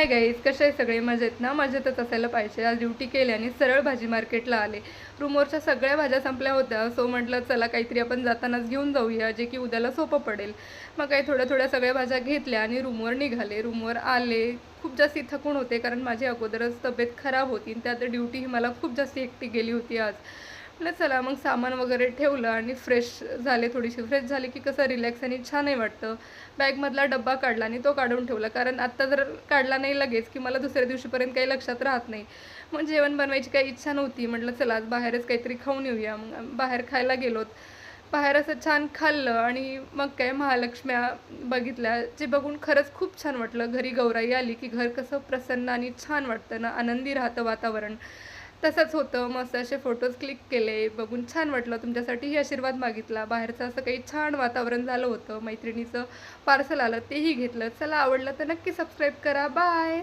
Hi guys कसे आहे सगळे? मजेत ना? मजेतच असायला पाहिजे. आज ड्युटी केली आणि सरळ भाजी मार्केटला आले. रूमवरच्या सगळ्या भाज्या संपल्या होत्या. सो म्हटलं चला काहीतरी आपण जातानाच घेऊन जाऊया जे की उद्याला सोपं पडेल. मग काही थोड्या थोड्या सगळ्या भाज्या घेतल्या आणि रूमवर निघाले. रूमवर आले. खूप जास्ती थकून होते कारण माझी अगोदरच तब्येत खराब होती त्यात ड्युटी ही मला खूप जास्त एकटी गेली होती आज. म्हटलं चला मग सामान वगैरे ठेवलं आणि फ्रेश झाले थोडीशी. फ्रेश झाली की कसं रिलॅक्स आणि छानही वाटतं. बॅगमधला डब्बा काढला आणि तो काढून ठेवला. कारण आत्ता जर काढला नाही लगेच की मला दुसऱ्या दिवशीपर्यंत काही लक्षात राहत नाही. मग जेवण बनवायची काही इच्छा नव्हती. म्हटलं चला आज बाहेरच काहीतरी खाऊन येऊया. मग बाहेर खायला गेलोत. बाहेर असं छान खाल्लं आणि मग काय महालक्ष्म्या बघितल्या जे बघून खरंच खूप छान वाटलं. घरी गौराई आली की घर कसं प्रसन्न आणि छान वाटतं. ना आनंदी राहतं वातावरण. तसंच होतं. मस्त असे फोटोज क्लिक केले. बघून छान वाटलं. तुमच्यासाठीही आशीर्वाद मागितला. बाहेरचं असं काही छान वातावरण झालं होतं. मैत्रिणीचं पार्सल आलं तेही घेतलं. चला आवडलं तर नक्की सबस्क्राईब करा. बाय